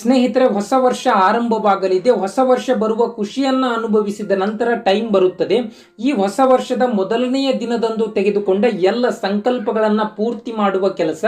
ಸ್ನೇಹಿತರೆ, ಹೊಸ ವರ್ಷ ಆರಂಭವಾಗಲಿದೆ. ಹೊಸ ವರ್ಷ ಬರುವ ಖುಷಿಯನ್ನ ಅನುಭವಿಸಿದ ನಂತರ ಟೈಮ್ ಬರುತ್ತದೆ. ಈ ಹೊಸ ವರ್ಷದ ಮೊದಲನೆಯ ದಿನದಂದು ತೆಗೆದುಕೊಂಡ ಎಲ್ಲ ಸಂಕಲ್ಪಗಳನ್ನ ಪೂರ್ತಿ ಮಾಡುವ ಕೆಲಸ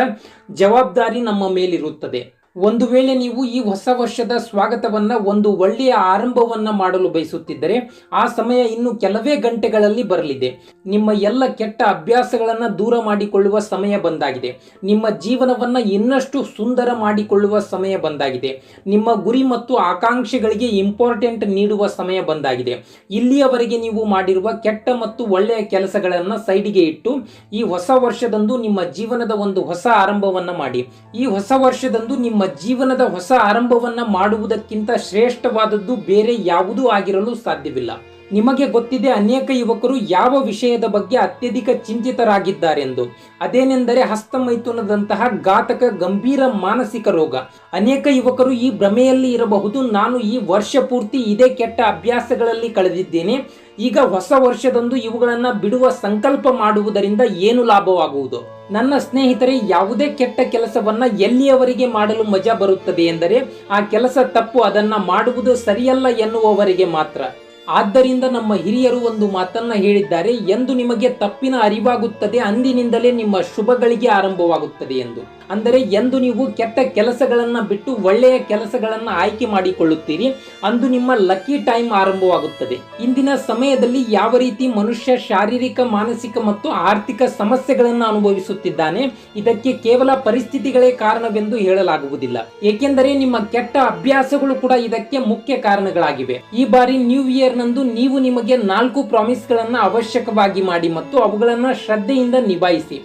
ಜವಾಬ್ದಾರಿ ನಮ್ಮ ಮೇಲಿರುತ್ತದೆ. ಒಂದು ವೇಳೆ ನೀವು ಈ ಹೊಸ ವರ್ಷದ ಸ್ವಾಗತವನ್ನ, ಒಂದು ಒಳ್ಳೆಯ ಆರಂಭವನ್ನ ಮಾಡಲು ಬಯಸುತ್ತಿದ್ದರೆ, ಆ ಸಮಯ ಇನ್ನು ಕೆಲವೇ ಗಂಟೆಗಳಲ್ಲಿ ಬರಲಿದೆ. ನಿಮ್ಮ ಎಲ್ಲ ಕೆಟ್ಟ ಅಭ್ಯಾಸಗಳನ್ನ ದೂರ ಮಾಡಿಕೊಳ್ಳುವ ಸಮಯ ಬಂದಾಗಿದೆ. ನಿಮ್ಮ ಜೀವನವನ್ನ ಇನ್ನಷ್ಟು ಸುಂದರ ಮಾಡಿಕೊಳ್ಳುವ ಸಮಯ ಬಂದಾಗಿದೆ. ನಿಮ್ಮ ಗುರಿ ಮತ್ತು ಆಕಾಂಕ್ಷೆಗಳಿಗೆ ಇಂಪಾರ್ಟೆಂಟ್ ನೀಡುವ ಸಮಯ ಬಂದಾಗಿದೆ. ಇಲ್ಲಿಯವರೆಗೆ ನೀವು ಮಾಡಿರುವ ಕೆಟ್ಟ ಮತ್ತು ಒಳ್ಳೆಯ ಕೆಲಸಗಳನ್ನ ಸೈಡಿಗೆ ಇಟ್ಟು, ಈ ಹೊಸ ವರ್ಷದಂದು ನಿಮ್ಮ ಜೀವನದ ಒಂದು ಹೊಸ ಆರಂಭವನ್ನ ಮಾಡಿ. ಈ ಹೊಸ ವರ್ಷದಂದು ನಿಮ್ಮ ಜೀವನದ ಹೊಸ ಆರಂಭವನ್ನು ಮಾಡುವುದಕ್ಕಿಂತ ಶ್ರೇಷ್ಠವಾದದ್ದು ಬೇರೆ ಯಾವುದೂ ಆಗಿರಲು ಸಾಧ್ಯವಿಲ್ಲ. ನಿಮಗೆ ಗೊತ್ತಿದೆ ಅನೇಕ ಯುವಕರು ಯಾವ ವಿಷಯದ ಬಗ್ಗೆ ಅತ್ಯಧಿಕ ಚಿಂತಿತರಾಗಿದ್ದಾರೆಂದು. ಅದೇನೆಂದರೆ ಹಸ್ತಮೈಥುನದಂತಹ ಘಾತಕ ಗಂಭೀರ ಮಾನಸಿಕ ರೋಗ. ಅನೇಕ ಯುವಕರು ಈ ಭ್ರಮೆಯಲ್ಲಿ ಇರಬಹುದು. ನಾನು ಈ ವರ್ಷ ಪೂರ್ತಿ ಇದೇ ಕೆಟ್ಟ ಅಭ್ಯಾಸಗಳಲ್ಲಿ ಕಳೆದಿದ್ದೇನೆ. ಈಗ ಹೊಸ ವರ್ಷದಂದು ಇವುಗಳನ್ನು ಬಿಡುವ ಸಂಕಲ್ಪ ಮಾಡುವುದರಿಂದ ಏನು ಲಾಭವಾಗುವುದು? ನನ್ನ ಸ್ನೇಹಿತರೆ, ಯಾವುದೇ ಕೆಟ್ಟ ಕೆಲಸವನ್ನ ಎಲ್ಲಿಯವರಿಗೆ ಮಾಡಲು ಮಜಾ ಬರುತ್ತದೆ ಎಂದರೆ, ಆ ಕೆಲಸ ತಪ್ಪು, ಅದನ್ನ ಮಾಡುವುದು ಸರಿಯಲ್ಲ ಎನ್ನುವವರಿಗೆ ಮಾತ್ರ. ಆದ್ದರಿಂದ ನಮ್ಮ ಹಿರಿಯರು ಒಂದು ಮಾತನ್ನ ಹೇಳಿದ್ದಾರೆ, ಎಂದು ನಿಮಗೆ ತಪ್ಪಿನ ಅರಿವಾಗುತ್ತದೆ, ಅಂದಿನಿಂದಲೇ ನಿಮ್ಮ ಶುಭಗಳಿಗೆ ಆರಂಭವಾಗುತ್ತದೆ ಎಂದು. ಅಂದರೆ, ಎಂದು ನೀವು ಕೆಟ್ಟ ಕೆಲಸಗಳನ್ನ ಬಿಟ್ಟು ಒಳ್ಳೆಯ ಕೆಲಸಗಳನ್ನ ಆಯ್ಕೆ ಮಾಡಿಕೊಳ್ಳುತ್ತೀರಿ, ಅಂದು ನಿಮ್ಮ ಲಕ್ಕಿ ಟೈಮ್ ಆರಂಭವಾಗುತ್ತದೆ. ಇಂದಿನ ಸಮಯದಲ್ಲಿ ಯಾವ ರೀತಿ ಮನುಷ್ಯ ಶಾರೀರಿಕ, ಮಾನಸಿಕ ಮತ್ತು ಆರ್ಥಿಕ ಸಮಸ್ಯೆಗಳನ್ನು ಅನುಭವಿಸುತ್ತಿದ್ದಾನೆ, ಇದಕ್ಕೆ ಕೇವಲ ಪರಿಸ್ಥಿತಿಗಳೇ ಕಾರಣವೆಂದು ಹೇಳಲಾಗುವುದಿಲ್ಲ. ಏಕೆಂದರೆ, ನಿಮ್ಮ ಕೆಟ್ಟ ಅಭ್ಯಾಸಗಳು ಕೂಡ ಇದಕ್ಕೆ ಮುಖ್ಯ ಕಾರಣಗಳಾಗಿವೆ. ಈ ಬಾರಿ ನ್ಯೂ ಇಯರ್ ನಂದು ನೀವು ನಿಮಗೆ ನಾಲ್ಕು ಪ್ರಾಮಿಸ್ ಗಳನ್ನ ಅವಶ್ಯಕವಾಗಿ ಮಾಡಿ ಮತ್ತು ಅವುಗಳನ್ನು ಶ್ರದ್ಧೆಯಿಂದ ನಿಭಾಯಿಸಿ.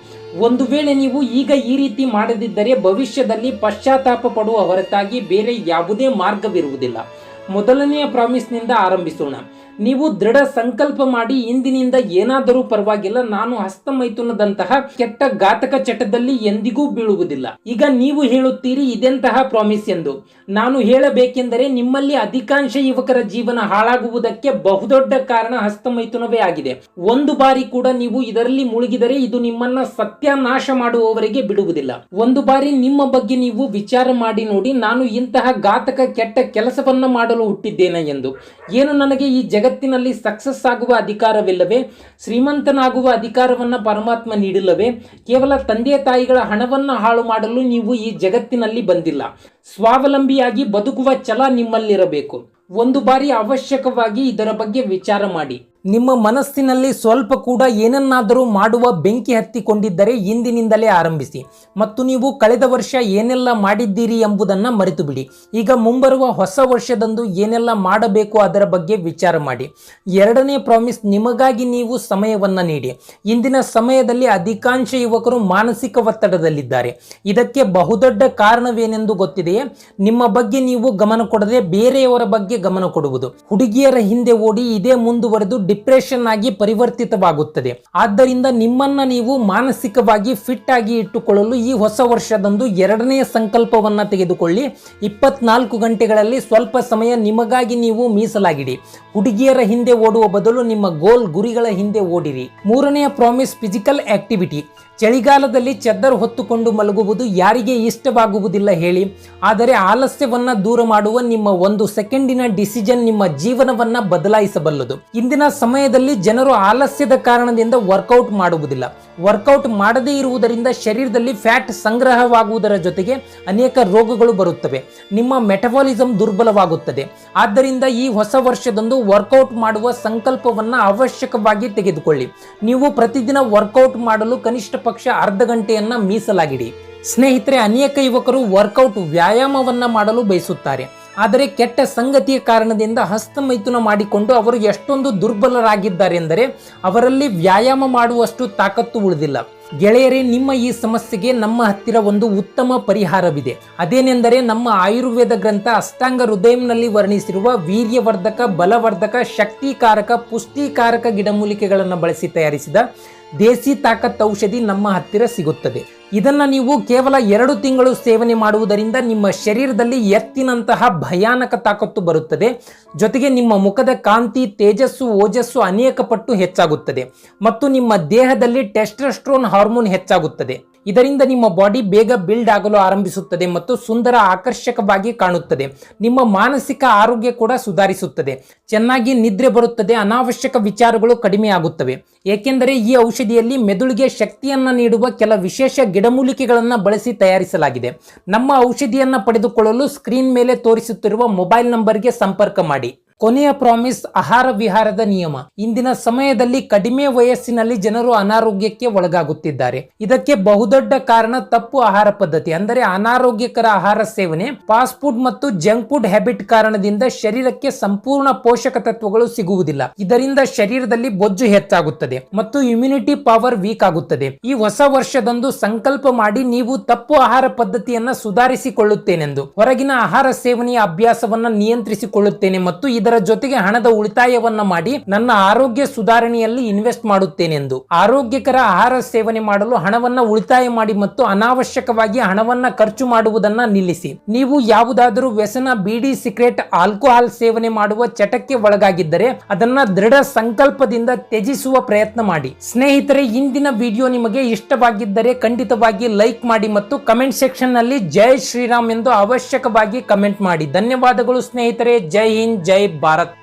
ಒಂದು ವೇಳೆ ನೀವು ಈಗ ಈ ರೀತಿ ಮಾಡದಿದ್ದರೆ ಭವಿಷ್ಯದಲ್ಲಿ ಪಶ್ಚಾತ್ತಾಪ ಪಡುವ ಹೊರತಾಗಿ ಬೇರೆ ಯಾವುದೇ ಮಾರ್ಗವಿರುವುದಿಲ್ಲ. ಮೊದಲನೆಯ ಪ್ರಾಮಿಸ್ನಿಂದ ಆರಂಭಿಸೋಣ. ನೀವು ದೃಢ ಸಂಕಲ್ಪ ಮಾಡಿ ಇಂದಿನಿಂದ ಏನಾದರೂ ಪರವಾಗಿಲ್ಲ, ನಾನು ಹಸ್ತಮೈಥುನದಂತಹ ಕೆಟ್ಟ ಘಾತಕ ಚಟದಲ್ಲಿ ಎಂದಿಗೂ ಬೀಳುವುದಿಲ್ಲ. ಈಗ ನೀವು ಹೇಳುತ್ತೀರಿ ಇದೆಂತಹ ಪ್ರಾಮಿಸ್ ಎಂದು. ನಾನು ಹೇಳಬೇಕೆಂದರೆ ನಿಮ್ಮಲ್ಲಿ ಅಧಿಕಾಂಶ ಯುವಕರ ಜೀವನ ಹಾಳಾಗುವುದಕ್ಕೆ ಬಹುದೊಡ್ಡ ಕಾರಣ ಹಸ್ತಮೈಥುನವೇ ಆಗಿದೆ. ಒಂದು ಬಾರಿ ಕೂಡ ನೀವು ಇದರಲ್ಲಿ ಮುಳುಗಿದರೆ ಇದು ನಿಮ್ಮನ್ನ ಸತ್ಯನಾಶ ಮಾಡುವವರೆಗೆ ಬಿಡುವುದಿಲ್ಲ. ಒಂದು ಬಾರಿ ನಿಮ್ಮ ಬಗ್ಗೆ ನೀವು ವಿಚಾರ ಮಾಡಿ ನೋಡಿ, ನಾನು ಇಂತಹ ಘಾತಕ ಕೆಟ್ಟ ಕೆಲಸವನ್ನ ಮಾಡಲು ಹುಟ್ಟಿದ್ದೇನೆ ಎಂದು. ಏನು ನನಗೆ ಈ ಜಗತ್ತಿನಲ್ಲಿ ಸಕ್ಸಸ್ ಆಗುವ ಅಧಿಕಾರವಿಲ್ಲವೇ? ಶ್ರೀಮಂತನಾಗುವ ಅಧಿಕಾರವನ್ನ ಪರಮಾತ್ಮ ನೀಡಿಲ್ಲವೇ? ಕೇವಲ ತಂದೆ ತಾಯಿಗಳ ಹಣವನ್ನ ಹಾಳು ಮಾಡಲು ನೀವು ಈ ಜಗತ್ತಿನಲ್ಲಿ ಬಂದಿಲ್ಲ. ಸ್ವಾವಲಂಬಿಯಾಗಿ ಬದುಕುವ ಛಲ ನಿಮ್ಮಲ್ಲಿರಬೇಕು. ಒಂದು ಬಾರಿ ಅವಶ್ಯಕವಾಗಿ ಇದರ ಬಗ್ಗೆ ವಿಚಾರ ಮಾಡಿ. ನಿಮ್ಮ ಮನಸ್ಸಿನಲ್ಲಿ ಸ್ವಲ್ಪ ಕೂಡ ಏನನ್ನಾದರೂ ಮಾಡುವ ಬೆಂಕಿ ಹತ್ತಿಕೊಂಡಿದ್ದರೆ ಇಂದಿನಿಂದಲೇ ಆರಂಭಿಸಿ. ಮತ್ತು ನೀವು ಕಳೆದ ವರ್ಷ ಏನೆಲ್ಲ ಮಾಡಿದ್ದೀರಿ ಎಂಬುದನ್ನು ಮರೆತು ಬಿಡಿ ಈಗ ಮುಂಬರುವ ಹೊಸ ವರ್ಷದಂದು ಏನೆಲ್ಲ ಮಾಡಬೇಕು ಅದರ ಬಗ್ಗೆ ವಿಚಾರ ಮಾಡಿ. ಎರಡನೇ ಪ್ರಾಮಿಸ್, ನಿಮಗಾಗಿ ನೀವು ಸಮಯವನ್ನು ನೀಡಿ. ಇಂದಿನ ಸಮಯದಲ್ಲಿ ಅಧಿಕಾಂಶ ಯುವಕರು ಮಾನಸಿಕ ಒತ್ತಡದಲ್ಲಿದ್ದಾರೆ. ಇದಕ್ಕೆ ಬಹುದೊಡ್ಡ ಕಾರಣವೇನೆಂದು ಗೊತ್ತಿದೆಯೇ? ನಿಮ್ಮ ಬಗ್ಗೆ ನೀವು ಗಮನ ಕೊಡದೆ ಬೇರೆಯವರ ಬಗ್ಗೆ ಗಮನ ಕೊಡುವುದು. ಹುಡುಗಿಯರ ಹಿಂದೆ ಓಡಿ ಇದೇ ಮುಂದುವರೆದು ಡಿಪ್ರೆಷನ್ ಆಗಿ ಪರಿವರ್ತಿತವಾಗುತ್ತದೆ. ಆದ್ದರಿಂದ ನಿಮ್ಮನ್ನ ನೀವು ಮಾನಸಿಕವಾಗಿ ಫಿಟ್ ಆಗಿ ಇಟ್ಟುಕೊಳ್ಳಲು ಈ ಹೊಸ ವರ್ಷದಂದು ಎರಡನೇ ಸಂಕಲ್ಪವನ್ನ ತೆಗೆದುಕೊಳ್ಳಿ. ಇಪ್ಪತ್ನಾಲ್ಕು ಗಂಟೆಗಳಲ್ಲಿ ಸ್ವಲ್ಪ ಸಮಯ ನಿಮಗಾಗಿ ನೀವು ಮೀಸಲಾಗಿಡಿ. ಹುಡುಗಿಯರ ಹಿಂದೆ ಓಡುವ ಬದಲು ನಿಮ್ಮ ಗೋಲ್ ಗುರಿಗಳ ಹಿಂದೆ ಓಡಿರಿ. ಮೂರನೆಯ ಪ್ರಾಮಿಸ್ ಫಿಸಿಕಲ್ ಆಕ್ಟಿವಿಟಿ ಚಳಿಗಾಲದಲ್ಲಿ ಚದ್ದರ್ ಹೊತ್ತುಕೊಂಡು ಮಲಗುವುದು ಯಾರಿಗೆ ಇಷ್ಟವಾಗುವುದಿಲ್ಲ ಹೇಳಿ. ಆದರೆ ಆಲಸ್ಯವನ್ನ ದೂರ ಮಾಡುವ ನಿಮ್ಮ ಒಂದು ಸೆಕೆಂಡಿನ ಡಿಸಿಷನ್ ನಿಮ್ಮ ಜೀವನವನ್ನ ಬದಲಾಯಿಸಬಲ್ಲದು. ಇಂದಿನ ಸಮಯದಲ್ಲಿ ಜನರು ಆಲಸ್ಯದ ಕಾರಣದಿಂದ ವರ್ಕೌಟ್ ಮಾಡುವುದಿಲ್ಲ. ವರ್ಕೌಟ್ ಮಾಡದೇ ಇರುವುದರಿಂದ ಶರೀರದಲ್ಲಿ ಫ್ಯಾಟ್ ಸಂಗ್ರಹವಾಗುವುದರ ಜೊತೆಗೆ ಅನೇಕ ರೋಗಗಳು ಬರುತ್ತವೆ. ನಿಮ್ಮ ಮೆಟಬಾಲಿಸಮ್ ದುರ್ಬಲವಾಗುತ್ತದೆ. ಆದ್ದರಿಂದ ಈ ಹೊಸ ವರ್ಷದಂದು ವರ್ಕೌಟ್ ಮಾಡುವ ಸಂಕಲ್ಪವನ್ನ ಅವಶ್ಯಕವಾಗಿ ತೆಗೆದುಕೊಳ್ಳಿ. ನೀವು ಪ್ರತಿದಿನ ವರ್ಕೌಟ್ ಮಾಡಲು ಕನಿಷ್ಠ ಪಕ್ಷ ಅರ್ಧ ಗಂಟೆಯನ್ನ ಮೀಸಲಾಗಿಡಿ. ಸ್ನೇಹಿತರೆ, ಅನೇಕ ಯುವಕರು ವರ್ಕೌಟ್ ವ್ಯಾಯಾಮವನ್ನು ಮಾಡಲು ಬಯಸುತ್ತಾರೆ. ಆದರೆ ಕೆಟ್ಟ ಸಂಗತಿಯ ಕಾರಣದಿಂದ ಹಸ್ತಮೈಥುನ ಮಾಡಿಕೊಂಡು ಅವರು ಎಷ್ಟೊಂದು ದುರ್ಬಲರಾಗಿದ್ದಾರೆ ಎಂದರೆ ಅವರಲ್ಲಿ ವ್ಯಾಯಾಮ ಮಾಡುವಷ್ಟು ತಾಕತ್ತು ಉಳಿದಿಲ್ಲ. ಗೆಳೆಯರೇ, ನಿಮ್ಮ ಈ ಸಮಸ್ಯೆಗೆ ನಮ್ಮ ಹತ್ತಿರ ಒಂದು ಉತ್ತಮ ಪರಿಹಾರವಿದೆ. ಅದೇನೆಂದರೆ ನಮ್ಮ ಆಯುರ್ವೇದ ಗ್ರಂಥ ಅಷ್ಟಾಂಗ ಹೃದಯಂನಲ್ಲಿ ವರ್ಣಿಸಿರುವ ವೀರ್ಯವರ್ಧಕ, ಬಲವರ್ಧಕ, ಶಕ್ತಿಕಾರಕ, ಪುಷ್ಟಿಕಾರಕ ಗಿಡಮೂಲಿಕೆಗಳನ್ನು ಬಳಸಿ ತಯಾರಿಸಿದ ದೇಸಿ ತಾಕತ್ ಔಷಧಿ ನಮ್ಮ ಹತ್ತಿರ ಸಿಗುತ್ತದೆ. ಇದನ್ನು ನೀವು ಕೇವಲ ಎರಡು ತಿಂಗಳು ಸೇವನೆ ಮಾಡುವುದರಿಂದ ನಿಮ್ಮ ಶರೀರದಲ್ಲಿ ಎತ್ತಿನಂತಹ ಭಯಾನಕ ತಾಕತ್ತು ಬರುತ್ತದೆ. ಜೊತೆಗೆ ನಿಮ್ಮ ಮುಖದ ಕಾಂತಿ, ತೇಜಸ್ಸು, ಓಜಸ್ಸು ಅನೇಕ ಪಟ್ಟು ಹೆಚ್ಚಾಗುತ್ತದೆ. ಮತ್ತು ನಿಮ್ಮ ದೇಹದಲ್ಲಿ ಟೆಸ್ಟ್ರೆಸ್ಟ್ರೋನ್ ಹಾರ್ಮೋನ್ ಹೆಚ್ಚಾಗುತ್ತದೆ. ಇದರಿಂದ ನಿಮ್ಮ ಬಾಡಿ ಬೇಗ ಬಿಲ್ಡ್ ಆಗಲು ಆರಂಭಿಸುತ್ತದೆ ಮತ್ತು ಸುಂದರ ಆಕರ್ಷಕವಾಗಿ ಕಾಣುತ್ತದೆ. ನಿಮ್ಮ ಮಾನಸಿಕ ಆರೋಗ್ಯ ಕೂಡ ಸುಧಾರಿಸುತ್ತದೆ. ಚೆನ್ನಾಗಿ ನಿದ್ರೆ ಬರುತ್ತದೆ, ಅನಾವಶ್ಯಕ ವಿಚಾರಗಳು ಕಡಿಮೆಯಾಗುತ್ತವೆ ಏಕೆಂದರೆ ಈ ಔಷಧಿಯಲ್ಲಿ ಮೆದುಳಿಗೆ ಶಕ್ತಿಯನ್ನು ನೀಡುವ ಕೆಲ ವಿಶೇಷ ಗಿಡಮೂಲಿಕೆಗಳನ್ನು ಬಳಸಿ ತಯಾರಿಸಲಾಗಿದೆ. ನಮ್ಮ ಔಷಧಿಯನ್ನ ಪಡೆದುಕೊಳ್ಳಲು ಸ್ಕ್ರೀನ್ ಮೇಲೆ ತೋರಿಸುತ್ತಿರುವ ಮೊಬೈಲ್ ನಂಬರ್ಗೆ ಸಂಪರ್ಕ ಮಾಡಿ. ಕೊನೆಯ ಪ್ರಾಮಿಸ್, ಆಹಾರ ವಿಹಾರದ ನಿಯಮ. ಇಂದಿನ ಸಮಯದಲ್ಲಿ ಕಡಿಮೆ ವಯಸ್ಸಿನಲ್ಲಿ ಜನರು ಅನಾರೋಗ್ಯಕ್ಕೆ ಒಳಗಾಗುತ್ತಿದ್ದಾರೆ. ಇದಕ್ಕೆ ಬಹುದೊಡ್ಡ ಕಾರಣ ತಪ್ಪು ಆಹಾರ ಪದ್ಧತಿ, ಅಂದರೆ ಅನಾರೋಗ್ಯಕರ ಆಹಾರ ಸೇವನೆ ಫಾಸ್ಟ್ ಫುಡ್ ಮತ್ತು ಜಂಕ್ ಫುಡ್ ಹ್ಯಾಬಿಟ್ ಕಾರಣದಿಂದ ಶರೀರಕ್ಕೆ ಸಂಪೂರ್ಣ ಪೋಷಕ ತತ್ವಗಳು ಸಿಗುವುದಿಲ್ಲ. ಇದರಿಂದ ಶರೀರದಲ್ಲಿ ಬೊಜ್ಜು ಹೆಚ್ಚಾಗುತ್ತದೆ ಮತ್ತು ಇಮ್ಯುನಿಟಿ ಪವರ್ ವೀಕ್ ಆಗುತ್ತದೆ. ಈ ಹೊಸ ವರ್ಷದಂದು ಸಂಕಲ್ಪ ಮಾಡಿ ನೀವು ತಪ್ಪು ಆಹಾರ ಪದ್ಧತಿಯನ್ನ ಸುಧಾರಿಸಿಕೊಳ್ಳುತ್ತೇನೆಂದು. ಹೊರಗಿನ ಆಹಾರ ಸೇವನೆಯ ಅಭ್ಯಾಸವನ್ನ ನಿಯಂತ್ರಿಸಿಕೊಳ್ಳುತ್ತೇನೆ ಮತ್ತು ಇದರ ಜೊತೆಗೆ ಹಣದ ಉಳಿತಾಯವನ್ನ ಮಾಡಿ ನನ್ನ ಆರೋಗ್ಯ ಸುಧಾರಣೆಯಲ್ಲಿ ಇನ್ವೆಸ್ಟ್ ಮಾಡುತ್ತೇನೆಂದು. ಆರೋಗ್ಯಕರ ಆಹಾರ ಸೇವನೆ ಮಾಡಲು ಹಣವನ್ನ ಉಳಿತಾಯ ಮಾಡಿ ಮತ್ತು ಅನಾವಶ್ಯಕವಾಗಿ ಹಣವನ್ನ ಖರ್ಚು ಮಾಡುವುದನ್ನ ನಿಲ್ಲಿಸಿ. ನೀವು ಯಾವುದಾದರೂ ವ್ಯಸನ, ಬಿಡಿ ಸಿಗರೇಟ್ ಆಲ್ಕೋಹಾಲ್ ಸೇವನೆ ಮಾಡುವ ಚಟಕ್ಕೆ ಒಳಗಾಗಿದ್ದರೆ ಅದನ್ನ ದೃಢ ಸಂಕಲ್ಪದಿಂದ ತ್ಯಜಿಸುವ ಪ್ರಯತ್ನ ಮಾಡಿ. ಸ್ನೇಹಿತರೆ, ಇಂದಿನ ವಿಡಿಯೋ ನಿಮಗೆ ಇಷ್ಟವಾಗಿದ್ದರೆ ಖಂಡಿತವಾಗಿ ಲೈಕ್ ಮಾಡಿ ಮತ್ತು ಕಮೆಂಟ್ ಸೆಕ್ಷನ್ನಲ್ಲಿ ಜೈ ಶ್ರೀರಾಮ್ ಎಂದು ಅವಶ್ಯಕವಾಗಿ ಕಮೆಂಟ್ ಮಾಡಿ. ಧನ್ಯವಾದಗಳು ಸ್ನೇಹಿತರೆ. ಜೈ ಹಿಂದ್, ಜೈ भारत